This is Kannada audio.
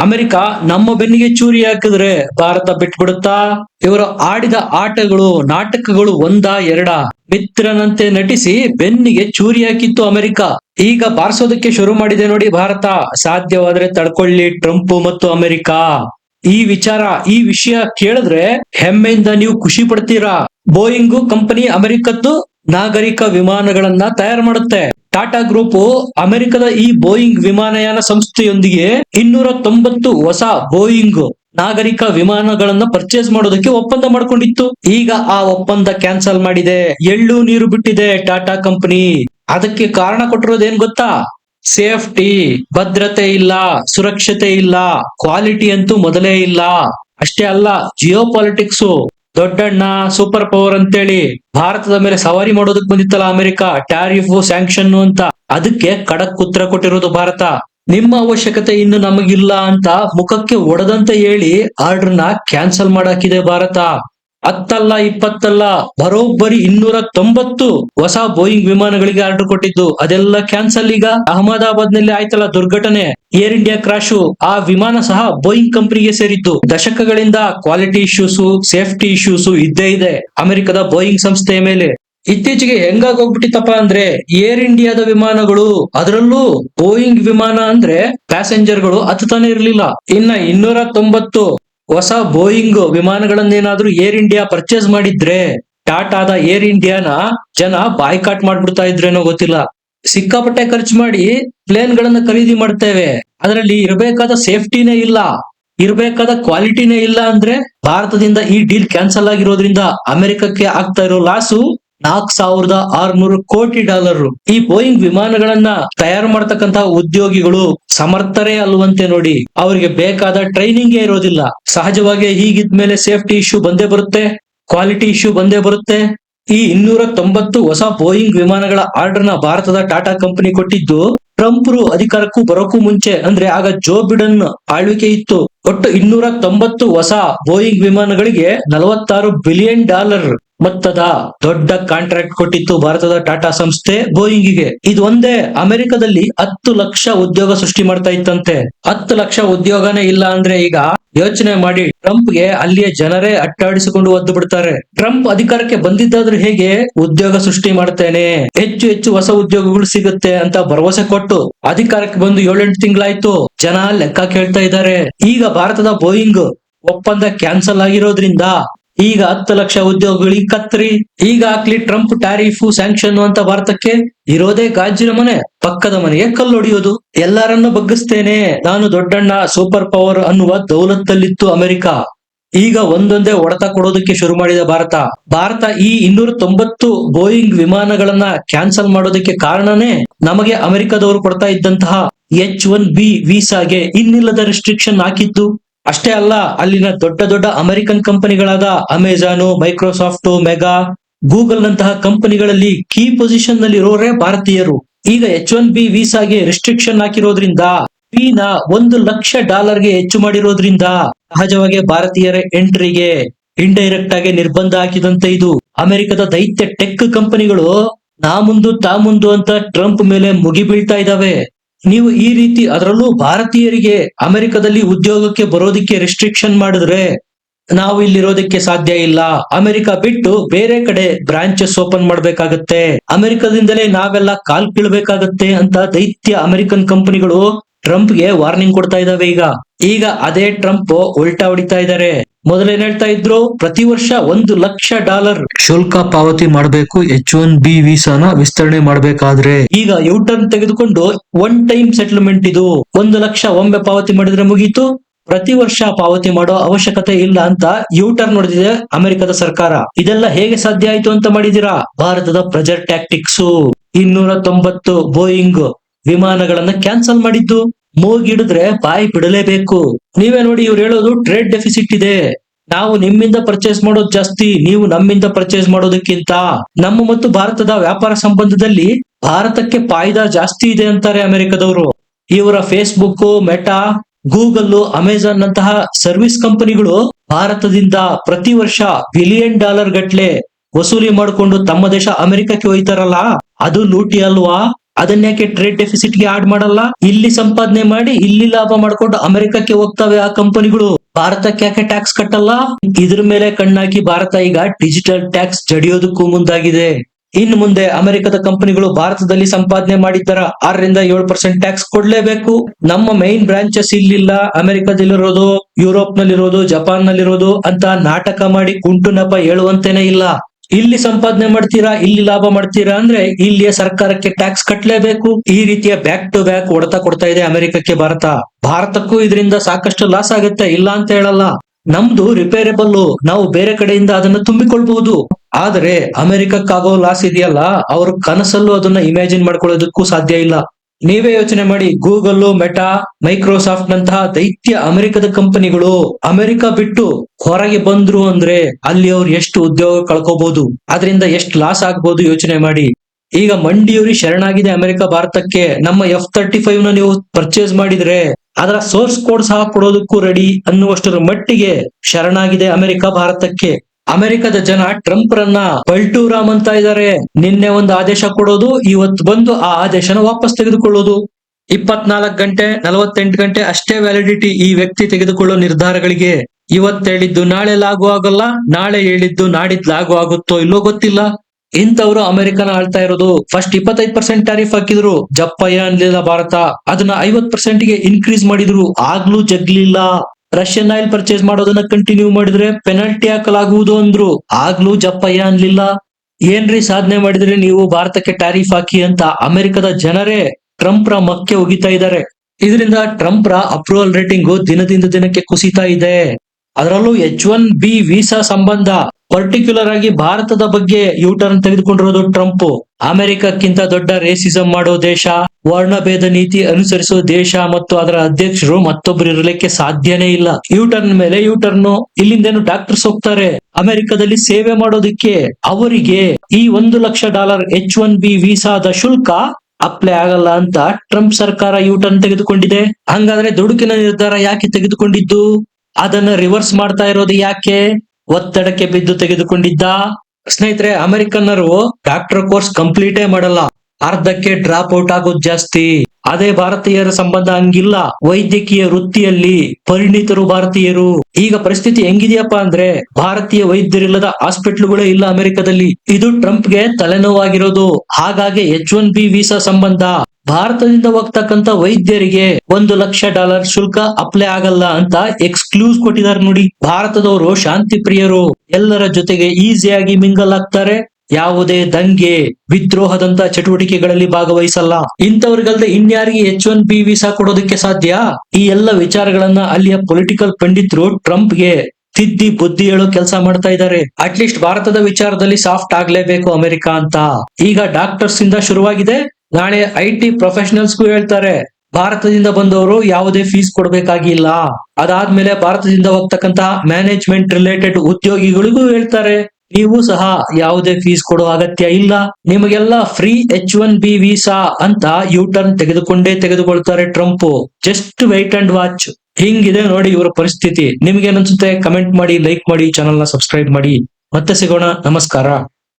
ಅಮೆರಿಕ ನಮ್ಮ ಬೆನ್ನಿಗೆ ಚೂರಿ ಹಾಕಿದ್ರೆ ಭಾರತ ಬಿಟ್ಬಿಡುತ್ತಾ? ಇವರು ಆಡಿದ ಆಟಗಳು, ನಾಟಕಗಳು ಒಂದ, ಎರಡ. ಮಿತ್ರನಂತೆ ನಟಿಸಿ ಬೆನ್ನಿಗೆ ಚೂರಿ ಹಾಕಿತ್ತು ಅಮೆರಿಕ. ಈಗ ಬಾರಿಸೋದಕ್ಕೆ ಶುರು ಮಾಡಿದೆ ನೋಡಿ ಭಾರತ. ಸಾಧ್ಯವಾದ್ರೆ ತಡ್ಕೊಳ್ಳಿ ಟ್ರಂಪ್ ಮತ್ತು ಅಮೆರಿಕ. ಈ ವಿಚಾರ, ಈ ವಿಷಯ ಕೇಳಿದ್ರೆ ಹೆಮ್ಮೆಯಿಂದ ನೀವು ಖುಷಿ ಪಡ್ತೀರಾ? ಬೋಯಿಂಗು ಕಂಪನಿ ಅಮೆರಿಕದ್ದು ನಾಗರಿಕ ವಿಮಾನಗಳನ್ನ ತಯಾರು ಮಾಡುತ್ತೆ. ಟಾಟಾ ಗ್ರೂಪ್ ಅಮೆರಿಕದ ಈ ಬೋಯಿಂಗ್ ವಿಮಾನಯಾನ ಸಂಸ್ಥೆಯೊಂದಿಗೆ ಇನ್ನೂರ ತೊಂಬತ್ತು ಹೊಸ ಬೋಯಿಂಗ್ ನಾಗರಿಕ ವಿಮಾನಗಳನ್ನ ಪರ್ಚೇಸ್ ಮಾಡೋದಕ್ಕೆ ಒಪ್ಪಂದ ಮಾಡ್ಕೊಂಡಿತ್ತು. ಈಗ ಆ ಒಪ್ಪಂದ ಕ್ಯಾನ್ಸಲ್ ಮಾಡಿದೆ. ಎಳ್ಳು ನೀರು ಬಿಟ್ಟಿದೆ ಟಾಟಾ ಕಂಪನಿ. ಅದಕ್ಕೆ ಕಾರಣ ಕೊಟ್ಟಿರೋದೇನ್ ಗೊತ್ತಾ? ಸೇಫ್ಟಿ, ಭದ್ರತೆ ಇಲ್ಲ, ಸುರಕ್ಷತೆ ಇಲ್ಲ, ಕ್ವಾಲಿಟಿ ಅಂತೂ ಮೊದಲೇ ಇಲ್ಲ. ಅಷ್ಟೇ ಅಲ್ಲ, ಜಿಯೋ ಪಾಲಿಟಿಕ್ಸ್. ದೊಡ್ಡಣ್ಣ ಸೂಪರ್ ಪವರ್ ಅಂತೇಳಿ ಭಾರತದ ಮೇಲೆ ಸವಾರಿ ಮಾಡೋದಕ್ ಬಂದಿತ್ತಲ್ಲ ಅಮೆರಿಕ ಟ್ಯಾರಿಫ್ ಸ್ಯಾಂಕ್ಷನ್ ಅಂತ. ಅದಕ್ಕೆ ಖಡಕ್ ಉತ್ತರ ಕೊಟ್ಟಿರೋದು ಭಾರತ. ನಿಮ್ಮ ಅವಶ್ಯಕತೆ ಇನ್ನು ನಮಗಿಲ್ಲ ಅಂತ ಮುಖಕ್ಕೆ ಒಡದಂತ ಹೇಳಿ ಆರ್ಡರ್ನ ಕ್ಯಾನ್ಸಲ್ ಮಾಡಾಕಿದೆ ಭಾರತ. ಹತ್ತಲ್ಲ, ಇಪ್ಪತ್ತಲ್ಲ, ಬರೋಬ್ಬರಿ ಇನ್ನೂರ ತೊಂಬತ್ತು ಹೊಸ ಬೋಯಿಂಗ್ ವಿಮಾನಗಳಿಗೆ ಆರ್ಡರ್ ಕೊಟ್ಟಿದ್ದು. ಅದೆಲ್ಲ ಕ್ಯಾನ್ಸಲ್ ಈಗ. ಅಹಮದಾಬಾದ್ನಲ್ಲಿ ಆಯ್ತಲ್ಲ ದುರ್ಘಟನೆ. Air India crash. ಆ ವಿಮಾನ ಸಹ ಬೋಯಿಂಗ್ ಕಂಪನಿಗೆ ಸೇರಿದ್ದು. ದಶಕಗಳಿಂದ ಕ್ವಾಲಿಟಿ ಇಶ್ಯೂಸ್, ಸೇಫ್ಟಿ ಇಶ್ಯೂಸ್ ಇದ್ದೇ ಇದೆ ಅಮೆರಿಕದ ಬೋಯಿಂಗ್ ಸಂಸ್ಥೆಯ ಮೇಲೆ. ಇತ್ತೀಚೆಗೆ ಹೆಂಗಾಗೋಗ್ಬಿಟ್ಟಿತ್ತಪ್ಪ ಅಂದ್ರೆ, ಏರ್ ಇಂಡಿಯಾದ ವಿಮಾನಗಳು, ಅದರಲ್ಲೂ ಬೋಯಿಂಗ್ ವಿಮಾನ ಅಂದ್ರೆ, ಪ್ಯಾಸೆಂಜರ್ಗಳು ಹತ್ತತಾನೆ ಇರಲಿಲ್ಲ. ಇನ್ನ ಇನ್ನೂರ ತೊಂಬತ್ತು ಹೊಸ ಬೋಯಿಂಗ್ ವಿಮಾನಗಳನ್ನೇನಾದ್ರೂ ಏರ್ ಇಂಡಿಯಾ ಪರ್ಚೇಸ್ ಮಾಡಿದ್ರೆ ಟಾಟಾದ ಏರ್ ಇಂಡಿಯಾನ ಜನ ಬಾಯ್ಕಾಟ್ ಮಾಡ್ಬಿಡ್ತಾ ಇದ್ರೇನೋ ಗೊತ್ತಿಲ್ಲ. ಸಿಕ್ಕಾಪಟ್ಟೆ ಖರ್ಚು ಮಾಡಿ ಪ್ಲೇನ್ ಗಳನ್ನ ಖರೀದಿ ಮಾಡ್ತೇವೆ. ಅದರಲ್ಲಿ ಇರಬೇಕಾದ ಸೇಫ್ಟಿನೇ ಇಲ್ಲ. ಇರಬೇಕಾದ ಕ್ವಾಲಿಟಿನೇ ಇಲ್ಲ ಅಂದ್ರೆ ಭಾರತದಿಂದ ಈ ಡೀಲ್ ಕ್ಯಾನ್ಸಲ್ ಆಗಿರೋದ್ರಿಂದ ಅಮೆರಿಕಕ್ಕೆ ಆಗ್ತಾ ಇರೋ ಲಾಸು ನಾಲ್ಕ್ ಸಾವಿರದ ಆರ್ನೂರು ಕೋಟಿ ಡಾಲರ್ ಈ ಬೋಯಿಂಗ್ ವಿಮಾನಗಳನ್ನ ತಯಾರು ಮಾಡ್ತಕ್ಕಂತಹ ಉದ್ಯೋಗಿಗಳು ಸಮರ್ಥರೇ ಅಲ್ವಂತೆ ನೋಡಿ, ಅವರಿಗೆ ಬೇಕಾದ ಟ್ರೈನಿಂಗ್ ಇರೋದಿಲ್ಲ. ಸಹಜವಾಗಿ ಹೀಗಿದ್ಮೇಲೆ ಸೇಫ್ಟಿ ಇಶ್ಯೂ ಬಂದೇ ಬರುತ್ತೆ ಕ್ವಾಲಿಟಿ ಇಶ್ಯೂ ಬಂದೇ ಬರುತ್ತೆ. ಈ ಇನ್ನೂರ ತೊಂಬತ್ತು ಹೊಸ ಬೋಯಿಂಗ್ ವಿಮಾನಗಳ ಆರ್ಡರ್ನ ಭಾರತದ ಟಾಟಾ ಕಂಪನಿ ಕೊಟ್ಟಿದ್ದು ಟ್ರಂಪ್ರು ಅಧಿಕಾರಕ್ಕೂ ಬರೋಕ್ಕೂ ಮುಂಚೆ, ಅಂದ್ರೆ ಆಗ ಜೋ ಬಿಡನ್ ಆಳ್ವಿಕೆ ಇತ್ತು. ಒಟ್ಟು ಇನ್ನೂರ ತೊಂಬತ್ತು ಹೊಸ ಬೋಯಿಂಗ್ ವಿಮಾನಗಳಿಗೆ ನಲವತ್ತಾರು ಬಿಲಿಯನ್ ಡಾಲರ್ ಮೊತ್ತದ ದೊಡ್ಡ ಕಾಂಟ್ರಾಕ್ಟ್ ಕೊಟ್ಟಿತ್ತು ಭಾರತದ ಟಾಟಾ ಸಂಸ್ಥೆ ಬೋಯಿಂಗಿಗೆ. ಇದು ಒಂದೇ ಅಮೆರಿಕದಲ್ಲಿ ಹತ್ತು ಲಕ್ಷ ಉದ್ಯೋಗ ಸೃಷ್ಟಿ ಮಾಡ್ತಾ ಇತ್ತಂತೆ. ಹತ್ತು ಲಕ್ಷ ಉದ್ಯೋಗನೇ ಇಲ್ಲ ಅಂದ್ರೆ ಈಗ ಯೋಚನೆ ಮಾಡಿ ಟ್ರಂಪ್ಗೆ ಅಲ್ಲಿಯ ಜನರೇ ಅಟ್ಟಾಡಿಸಿಕೊಂಡು ಒದ್ದು ಬಿಡ್ತಾರೆ. ಟ್ರಂಪ್ ಅಧಿಕಾರಕ್ಕೆ ಬಂದಿದ್ದಾದ್ರೂ ಹೇಗೆ? ಉದ್ಯೋಗ ಸೃಷ್ಟಿ ಮಾಡ್ತೇನೆ. ಹೆಚ್ಚು ಹೆಚ್ಚು ಹೊಸ ಉದ್ಯೋಗಗಳು ಸಿಗುತ್ತೆ ಅಂತ ಭರವಸೆ ಕೊಟ್ಟು ಅಧಿಕಾರಕ್ಕೆ ಬಂದು ಏಳೆಂಟು ತಿಂಗಳಾಯ್ತು. ಜನ ಲೆಕ್ಕ ಕೇಳ್ತಾ ಇದ್ದಾರೆ. ಈಗ ಭಾರತದ ಬೋಯಿಂಗ್ ಒಪ್ಪಂದ ಕ್ಯಾನ್ಸಲ್ ಆಗಿರೋದ್ರಿಂದ ಈಗ ಹತ್ತು ಲಕ್ಷ ಉದ್ಯೋಗಗಳಿಗೆ ಕತ್ರಿ. ಈಗ ಹಾಕ್ಲಿ ಟ್ರಂಪ್ ಟ್ಯಾರಿಫು ಸ್ಯಾಂಕ್ಷನ್ ಅಂತ ಭಾರತಕ್ಕೆ ಇರೋದೇ ಗಾಜಿನ ಮನೆ, ಪಕ್ಕದ ಮನೆಗೆ ಕಲ್ಲೊಡೆಯೋದು. ಎಲ್ಲರನ್ನು ಬಗ್ಗಿಸ್ತೇನೆ. ನಾನು ದೊಡ್ಡಣ್ಣ ಸೂಪರ್ ಪವರ್ ಅನ್ನುವ ದೌಲತ್ತಲ್ಲಿತ್ತು ಅಮೆರಿಕ. ಈಗ ಒಂದೊಂದೇ ಹೊಡೆತ ಕೊಡೋದಕ್ಕೆ ಶುರು ಮಾಡಿದ ಭಾರತ. ಭಾರತ ಈ ಇನ್ನೂರ ತೊಂಬತ್ತು ಬೋಯಿಂಗ್ ವಿಮಾನಗಳನ್ನ ಕ್ಯಾನ್ಸಲ್ ಮಾಡೋದಕ್ಕೆ ಕಾರಣನೇ ನಮಗೆ ಅಮೆರಿಕದವರು ಕೊಡ್ತಾ ಇದ್ದಂತಹ ಎಚ್ ಒನ್ ಬಿ ವೀಸಾಗೆ ಇನ್ನಿಲ್ಲದ ರೆಸ್ಟ್ರಿಕ್ಷನ್ ಹಾಕಿದ್ದು. ಅಷ್ಟೇ ಅಲ್ಲ, ಅಲ್ಲಿನ ದೊಡ್ಡ ದೊಡ್ಡ ಅಮೆರಿಕನ್ ಕಂಪನಿಗಳಾದ ಅಮೆಜಾನು, ಮೈಕ್ರೋಸಾಫ್ಟ್, ಮೆಗಾ ಗೂಗಲ್ ನಂತಹ ಕಂಪನಿಗಳಲ್ಲಿ ಕೀ ಪೊಸಿಷನ್ನಲ್ಲಿ ಇರೋರೇ ಭಾರತೀಯರು. ಈಗ ಎಚ್ ಒನ್ ಬಿ ವೀಸಾಗೆ ರೆಸ್ಟ್ರಿಕ್ಷನ್ ಹಾಕಿರೋದ್ರಿಂದ ಫೀನ ಒಂದು ಲಕ್ಷ ಡಾಲರ್ಗೆ ಹೆಚ್ಚು ಮಾಡಿರೋದ್ರಿಂದ ಸಹಜವಾಗಿ ಭಾರತೀಯರ ಎಂಟ್ರಿಗೆ ಇಂಡೈರೆಕ್ಟ್ ಆಗಿ ನಿರ್ಬಂಧ ಹಾಕಿದಂತೆ ಇದು. ಅಮೆರಿಕದ ದೈತ್ಯ ಟೆಕ್ ಕಂಪನಿಗಳು ನಾ ಮುಂದು ತಾ ಮುಂದು ಅಂತ ಟ್ರಂಪ್ ಮೇಲೆ ಮುಗಿಬೀಳ್ತಾ ಇದಾವೆ ನೀವು ಈ ರೀತಿ ಅದರಲ್ಲೂ ಭಾರತೀಯರಿಗೆ ಅಮೆರಿಕದಲ್ಲಿ ಉದ್ಯೋಗಕ್ಕೆ ಬರೋದಿಕ್ಕೆ ರೆಸ್ಟ್ರಿಕ್ಷನ್ ಮಾಡಿದ್ರೆ ನಾವು ಇಲ್ಲಿರೋದಕ್ಕೆ ಸಾಧ್ಯ ಇಲ್ಲ. ಅಮೆರಿಕ ಬಿಟ್ಟು ಬೇರೆ ಕಡೆ ಬ್ರಾಂಚಸ್ ಓಪನ್ ಮಾಡ್ಬೇಕಾಗತ್ತೆ. ಅಮೆರಿಕದಿಂದಲೇ ನಾವೆಲ್ಲ ಕಾಲ್ ಕೀಳ್ಬೇಕಾಗತ್ತೆ ಅಂತ ದೈತ್ಯ ಅಮೆರಿಕನ್ ಕಂಪನಿಗಳು ಟ್ರಂಪ್ಗೆ ವಾರ್ನಿಂಗ್ ಕೊಡ್ತಾ ಇದಾವೆ ಈಗ. ಈಗ ಅದೇ ಟ್ರಂಪ್ ಉಲ್ಟಾ ಹೊಡಿತಾ ಇದ್ದಾರೆ. ಮೊದಲೇನ್ ಹೇಳ್ತಾ ಇದ್ರು ಪ್ರತಿ ವರ್ಷ ಒಂದು ಲಕ್ಷ ಡಾಲರ್ ಶುಲ್ಕ ಪಾವತಿ ಮಾಡಬೇಕು ಎಚ್ ಒನ್ ಬಿ ವೀಸಾನ ವಿಸ್ತರಣೆ ಮಾಡಬೇಕಾದ್ರೆ. ಈಗ ಯು ಟರ್ನ್ ತೆಗೆದುಕೊಂಡು ಒನ್ ಟೈಮ್ ಸೆಟಲ್ಮೆಂಟ್ ಇದು. ಒಂದು ಲಕ್ಷ ಒಮ್ಮೆ ಪಾವತಿ ಮಾಡಿದ್ರೆ ಮುಗೀತು. ಪ್ರತಿ ವರ್ಷ ಪಾವತಿ ಮಾಡೋ ಅವಶ್ಯಕತೆ ಇಲ್ಲ ಅಂತ ಯು ಟರ್ನ್ ನೋಡಿದಿದೆ ಅಮೆರಿಕದ ಸರ್ಕಾರ. ಇದೆಲ್ಲ ಹೇಗೆ ಸಾಧ್ಯ ಆಯ್ತು ಅಂತ ಮಾಡಿದೀರಾ ಭಾರತದ ಪ್ರಜರ್ ಟ್ಯಾಕ್ಟಿಕ್ಸ್ ಇನ್ನೂರ ತೊಂಬತ್ತು ಬೋಯಿಂಗ್ ವಿಮಾನಗಳನ್ನ ಕ್ಯಾನ್ಸಲ್ ಮಾಡಿದ್ದು. ಮೂಗಿಡಿದ್ರೆ ಬಾಯಿ ಬಿಡಲೇಬೇಕು. ನೀವೇ ನೋಡಿ ಇವ್ರು ಹೇಳೋದು ಟ್ರೇಡ್ ಡೆಫಿಸಿಟ್ ಇದೆ. ನಾವು ನಿಮ್ಮಿಂದ ಪರ್ಚೇಸ್ ಮಾಡೋದು ಜಾಸ್ತಿ, ನೀವು ನಮ್ಮಿಂದ ಪರ್ಚೇಸ್ ಮಾಡೋದಕ್ಕಿಂತ. ನಮ್ಮ ಮತ್ತು ಭಾರತದ ವ್ಯಾಪಾರ ಸಂಬಂಧದಲ್ಲಿ ಭಾರತಕ್ಕೆ ಪಾಯ್ದ ಜಾಸ್ತಿ ಇದೆ ಅಂತಾರೆ ಅಮೆರಿಕದವರು. ಇವರ ಫೇಸ್ಬುಕ್ ಮೆಟಾ ಗೂಗಲ್ ಅಮೆಜಾನ್ ನಂತಹ ಸರ್ವಿಸ್ ಕಂಪನಿಗಳು ಭಾರತದಿಂದ ಪ್ರತಿ ವರ್ಷ ಬಿಲಿಯನ್ ಡಾಲರ್ ಗಟ್ಲೆ ವಸೂಲಿ ಮಾಡಿಕೊಂಡು ತಮ್ಮ ದೇಶ ಅಮೆರಿಕಕ್ಕೆ ಹೋಯ್ತಾರಲ್ಲ ಅದು ಲೂಟಿ ಅಲ್ವಾ? ಅದನ್ಯಾಕೆ ಟ್ರೇಡ್ ಡೆಫಿಸಿಟ್ಗೆ ಆಡ್ ಮಾಡಲ್ಲ? ಇಲ್ಲಿ ಸಂಪಾದನೆ ಮಾಡಿ, ಇಲ್ಲಿ ಲಾಭ ಮಾಡ್ಕೊಂಡು ಅಮೆರಿಕಕ್ಕೆ ಹೋಗ್ತವೆ ಆ ಕಂಪನಿಗಳು. ಭಾರತಕ್ಕೆ ಯಾಕೆ ಟ್ಯಾಕ್ಸ್ ಕಟ್ಟಲ್ಲ? ಇದ್ರ ಮೇಲೆ ಕಣ್ಣಾಕಿ ಭಾರತ ಈಗ ಡಿಜಿಟಲ್ ಟ್ಯಾಕ್ಸ್ ಜಡಿಯೋದಕ್ಕೂ ಮುಂದಾಗಿದೆ. ಇನ್ನು ಮುಂದೆ ಅಮೆರಿಕದ ಕಂಪನಿಗಳು ಭಾರತದಲ್ಲಿ ಸಂಪಾದನೆ ಮಾಡಿದ್ದರ ಆರರಿಂದ ಏಳು ಪರ್ಸೆಂಟ್ ಟ್ಯಾಕ್ಸ್ ಕೊಡ್ಲೇಬೇಕು. ನಮ್ಮ ಮೈನ್ ಬ್ರಾಂಚಸ್ ಇಲ್ಲಿಲ್ಲ. ಅಮೆರಿಕದಲ್ಲಿರೋದು ಯುರೋಪ್ ನಲ್ಲಿರೋದು ಜಪಾನ್ ನಲ್ಲಿರೋದು ಅಂತ ನಾಟಕ ಮಾಡಿ ಕುಂಟು ನಪ ಹೇಳುವಂತೇನೆ ಇಲ್ಲ. ಇಲ್ಲಿ ಸಂಪಾದನೆ ಮಾಡ್ತೀರಾ, ಇಲ್ಲಿ ಲಾಭ ಮಾಡ್ತೀರಾ ಅಂದ್ರೆ ಇಲ್ಲಿಯ ಸರ್ಕಾರಕ್ಕೆ ಟ್ಯಾಕ್ಸ್ ಕಟ್ಟಲೇಬೇಕು ಈ ರೀತಿಯ ಬ್ಯಾಕ್ ಟು ಬ್ಯಾಕ್ ಹೊಡೆತ ಕೊಡ್ತಾ ಇದೆ ಅಮೆರಿಕಕ್ಕೆ ಭಾರತ. ಭಾರತಕ್ಕೂ ಇದರಿಂದ ಸಾಕಷ್ಟು ಲಾಸ್ ಆಗುತ್ತೆ, ಇಲ್ಲ ಅಂತ ಹೇಳಲ್ಲ. ನಮ್ದು ರಿಪೇರೇಬಲ್ ನಾವು ಬೇರೆ ಕಡೆಯಿಂದ ಅದನ್ನ ತುಂಬಿಕೊಳ್ಬಹುದು. ಆದರೆ ಅಮೆರಿಕಕ್ಕಾಗೋ ಲಾಸ್ ಇದೆಯಲ್ಲ, ಅವ್ರ ಕನಸಲ್ಲೂ ಅದನ್ನ ಇಮ್ಯಾಜಿನ್ ಮಾಡ್ಕೊಳ್ಳೋದಕ್ಕೂ ಸಾಧ್ಯ ಇಲ್ಲ. ನೀವೇ ಯೋಚನೆ ಮಾಡಿ ಗೂಗಲ್ ಮೆಟಾ ಮೈಕ್ರೋಸಾಫ್ಟ್ ನಂತಹ ದೈತ್ಯ ಅಮೆರಿಕದ ಕಂಪನಿಗಳು ಅಮೆರಿಕ ಬಿಟ್ಟು ಹೊರಗೆ ಬಂದ್ರು ಅಂದ್ರೆ ಅಲ್ಲಿ ಅವ್ರು ಎಷ್ಟು ಉದ್ಯೋಗ ಕಳ್ಕೋಬಹುದು ಅದರಿಂದ ಎಷ್ಟು ಲಾಸ್ ಆಗ್ಬಹುದು ಯೋಚನೆ ಮಾಡಿ. ಈಗ ಮಂಡಿಯೂರಿ ಶರಣಾಗಿದೆ ಅಮೆರಿಕ ಭಾರತಕ್ಕೆ. ನಮ್ಮ ಎಫ್ ತರ್ಟಿ ಫೈವ್ನ ನೀವು ಪರ್ಚೇಸ್ ಮಾಡಿದ್ರೆ ಅದರ ಸೋರ್ಸ್ ಕೋಡ್ ಸಹ ಕೊಡೋದಕ್ಕೂ ರೆಡಿ ಅನ್ನುವಷ್ಟರ ಮಟ್ಟಿಗೆ ಶರಣಾಗಿದೆ ಅಮೆರಿಕ ಭಾರತಕ್ಕೆ. ಅಮೆರಿಕದ ಜನ ಟ್ರಂಪ್ ರನ್ನ ಪಲ್ಟೂರಾಮ್ ಅಂತ ಇದ್ದಾರೆ. ನಿನ್ನೆ ಒಂದು ಆದೇಶ ಕೊಡೋದು, ಇವತ್ತು ಬಂದು ಆ ಆದೇಶನ ವಾಪಸ್ ತೆಗೆದುಕೊಳ್ಳೋದು. ಇಪ್ಪತ್ನಾಲ್ಕು ಗಂಟೆ, ನಲವತ್ತೆಂಟು ಗಂಟೆ ಅಷ್ಟೇ ವ್ಯಾಲಿಡಿಟಿ ಈ ವ್ಯಕ್ತಿ ತೆಗೆದುಕೊಳ್ಳೋ ನಿರ್ಧಾರಗಳಿಗೆ. ಇವತ್ತು ಹೇಳಿದ್ದು ನಾಳೆ ಲಾಗು ಆಗಲ್ಲ, ನಾಳೆ ಹೇಳಿದ್ದು ನಾಡಿದ್ ಲಾಗು ಆಗುತ್ತೋ ಇಲ್ಲೋ ಗೊತ್ತಿಲ್ಲ. ಇಂಥವ್ರು ಅಮೆರಿಕನ ಆಳ್ತಾ ಇರೋದು. ಫಸ್ಟ್ ಇಪ್ಪತ್ತೈದು ಪರ್ಸೆಂಟ್ ಟ್ಯಾರಿಫ್ ಹಾಕಿದ್ರು ಜಪ್ಪಯ್ಯ ಅನ್ಲಿಲ್ಲ ಭಾರತ. ಅದನ್ನ ಐವತ್ ಪರ್ಸೆಂಟ್ಗೆ ಇನ್ಕ್ರೀಸ್ ಮಾಡಿದ್ರು. ಆಗ್ಲೂ ಜಗ್ಲಿಲ್ಲ. ರಷ್ಯನ್ ಆಯಿಲ್ ಪರ್ಚೇಸ್ ಮಾಡೋದನ್ನ ಕಂಟಿನ್ಯೂ ಮಾಡಿದ್ರೆ ಪೆನಲ್ಟಿ ಹಾಕಲಾಗುವುದು ಅಂದ್ರು. ಆಗ್ಲೂ ಜಪ್ಪಯ್ಯ ಅನ್ಲಿಲ್ಲ. ಏನ್ರಿ ಸಾಧನೆ ಮಾಡಿದ್ರೆ ನೀವು ಭಾರತಕ್ಕೆ ಟ್ಯಾರಿಫ್ ಹಾಕಿ ಅಂತ ಅಮೆರಿಕದ ಜನರೇ ಟ್ರಂಪ್ ರ ಮಕ್ಕೆ ಒಗಿತಾ ಇದ್ದಾರೆ. ಇದರಿಂದ ಟ್ರಂಪ್ ರ ಅಪ್ರೂವಲ್ ರೇಟಿಂಗ್ ದಿನದಿಂದ ದಿನಕ್ಕೆ ಕುಸಿತಾ ಇದೆ. ಅದರಲ್ಲೂ ಎಚ್ ಒನ್ ಬಿ ವೀಸಾ ಸಂಬಂಧ ಪರ್ಟಿಕ್ಯುಲರ್ ಆಗಿ ಭಾರತದ ಬಗ್ಗೆ ಯೂ ಟರ್ನ್ ತೆಗೆದುಕೊಂಡಿರೋದು ಟ್ರಂಪ್ ಅಮೆರಿಕಕ್ಕಿಂತ ದೊಡ್ಡ ರೇಸಿಸಂ ಮಾಡೋ ದೇಶ. ವರ್ಣಭೇದ ನೀತಿ ಅನುಸರಿಸೋ ದೇಶ ಮತ್ತು ಅದರ ಅಧ್ಯಕ್ಷರು ಮತ್ತೊಬ್ಬರು ಇರಲಿಕ್ಕೆ ಸಾಧ್ಯನೇ ಇಲ್ಲ. ಯೂ ಟರ್ನ್ ಮೇಲೆ ಯೂ ಟರ್ನ್ ಇಲ್ಲಿಂದೇನು ಡಾಕ್ಟರ್ಸ್ ಹೋಗ್ತಾರೆ? ಅಮೆರಿಕದಲ್ಲಿ ಸೇವೆ ಮಾಡೋದಿಕ್ಕೆ ಅವರಿಗೆ ಈ ಒಂದು lakh dollar H one B ವೀಸಾದ ಶುಲ್ಕ ಅಪ್ಲೈ ಆಗಲ್ಲ ಅಂತ ಟ್ರಂಪ್ ಸರ್ಕಾರ ಯೂ ಟರ್ನ್ ತೆಗೆದುಕೊಂಡಿದೆ. ಹಂಗಾದ್ರೆ ದುಡುಕಿನ ನಿರ್ಧಾರ ಯಾಕೆ ತೆಗೆದುಕೊಂಡಿದ್ದು? ಅದನ್ನ ರಿವರ್ಸ್ ಮಾಡ್ತಾ ಇರೋದು ಯಾಕೆ? ಒತ್ತಡಕ್ಕೆ ಬಿದ್ದು ತೆಗೆದುಕೊಂಡಿದ್ದ? ಸ್ನೇಹಿತರೆ, ಅಮೆರಿಕನ್ನರು ಡಾಕ್ಟರ್ ಕೋರ್ಸ್ ಕಂಪ್ಲೀಟೇ ಮಾಡಲ್ಲ. ಅರ್ಧಕ್ಕೆ ಡ್ರಾಪ್ ಔಟ್ ಆಗೋದು ಜಾಸ್ತಿ. ಅದೇ ಭಾರತೀಯರ ಸಂಬಂಧ ಹಂಗಿಲ್ಲ. ವೈದ್ಯಕೀಯ ವೃತ್ತಿಯಲ್ಲಿ ಪರಿಣಿತರು ಭಾರತೀಯರು. ಈಗ ಪರಿಸ್ಥಿತಿ ಹೆಂಗಿದೆಯಪ್ಪ ಅಂದ್ರೆ ಭಾರತೀಯ ವೈದ್ಯರಿಲ್ಲದ ಹಾಸ್ಪಿಟ್ಲುಗಳೇ ಇಲ್ಲ ಅಮೆರಿಕದಲ್ಲಿ. ಇದು ಟ್ರಂಪ್ಗೆ ತಲೆನೋವಾಗಿರೋದು. ಹಾಗಾಗಿ ಎಚ್ ಒನ್ ಬಿ ವೀಸಾ ಸಂಬಂಧ ಭಾರತದಿಂದ ಹೋಗ್ತಕ್ಕಂತ ವೈದ್ಯರಿಗೆ ಒಂದು ಲಕ್ಷ ಡಾಲರ್ ಶುಲ್ಕ ಅಪ್ಲೈ ಆಗಲ್ಲ ಅಂತ ಎಕ್ಸ್ಕ್ಲೂಸ್ ಕೊಟ್ಟಿದ್ದಾರೆ ನೋಡಿ. ಭಾರತದವರು ಶಾಂತಿ ಪ್ರಿಯರು ಎಲ್ಲರ ಜೊತೆಗೆ ಈಸಿಯಾಗಿ ಮಿಂಗಲ್ ಆಗ್ತಾರೆ. ಯಾವುದೇ ದಂಗೆ ವಿದ್ರೋಹದಂತ ಚಟುವಟಿಕೆಗಳಲ್ಲಿ ಭಾಗವಹಿಸಲ್ಲ. ಇಂಥವ್ರಿಗಲ್ದೆ ಇನ್ಯಾರಿಗೆ ಎಚ್ ಒನ್ ಬಿ ವೀಸಾ ಕೊಡೋದಕ್ಕೆ ಸಾಧ್ಯ? ಈ ಎಲ್ಲ ವಿಚಾರಗಳನ್ನ ಅಲ್ಲಿಯ ಪೊಲಿಟಿಕಲ್ ಪಂಡಿತರು ಟ್ರಂಪ್ಗೆ ತಿದ್ದಿ ಬುದ್ಧಿ ಹೇಳೋ ಕೆಲಸ ಮಾಡ್ತಾ ಇದ್ದಾರೆ. ಅಟ್ಲೀಸ್ಟ್ ಭಾರತದ ವಿಚಾರದಲ್ಲಿ ಸಾಫ್ಟ್ ಆಗ್ಲೇಬೇಕು ಅಮೆರಿಕ ಅಂತ. ಈಗ ಡಾಕ್ಟರ್ಸ್ ಇಂದ ಶುರುವಾಗಿದೆ. ನಾಳೆ ಐ ಟಿ ಪ್ರೊಫೆಷನಲ್ಸ್ಗೂ ಹೇಳ್ತಾರೆ, ಭಾರತದಿಂದ ಬಂದವರು ಯಾವುದೇ ಫೀಸ್ ಕೊಡಬೇಕಾಗಿಲ್ಲ. ಅದಾದ್ಮೇಲೆ ಭಾರತದಿಂದ ಹೋಗ್ತಕ್ಕಂತಹ ಮ್ಯಾನೇಜ್ಮೆಂಟ್ ರಿಲೇಟೆಡ್ ಉದ್ಯೋಗಿಗಳಿಗೂ ಹೇಳ್ತಾರೆ. ನೀವು ಸಹ ಯಾವುದೇ ಫೀಸ್ ಕೊಡೋ ಅಗತ್ಯ ಇಲ್ಲ. ನಿಮಗೆಲ್ಲ free H one B visa ಅಂತ ಯು ಟರ್ನ್ ತೆಗೆದುಕೊಂಡೇ ತೆಗೆದುಕೊಳ್ತಾರೆ Trump just wait and watch ಹಿಂಗಿದೆ ನೋಡಿ ಇವರ ಪರಿಸ್ಥಿತಿ. ನಿಮ್ಗೆ ಏನನ್ಸುತ್ತೆ ಕಮೆಂಟ್ ಮಾಡಿ ಲೈಕ್ ಮಾಡಿ ಚಾನಲ್ನ ಸಬ್ಸ್ಕ್ರೈಬ್ ಮಾಡಿ. ಮತ್ತೆ ಸಿಗೋಣ. ನಮಸ್ಕಾರ.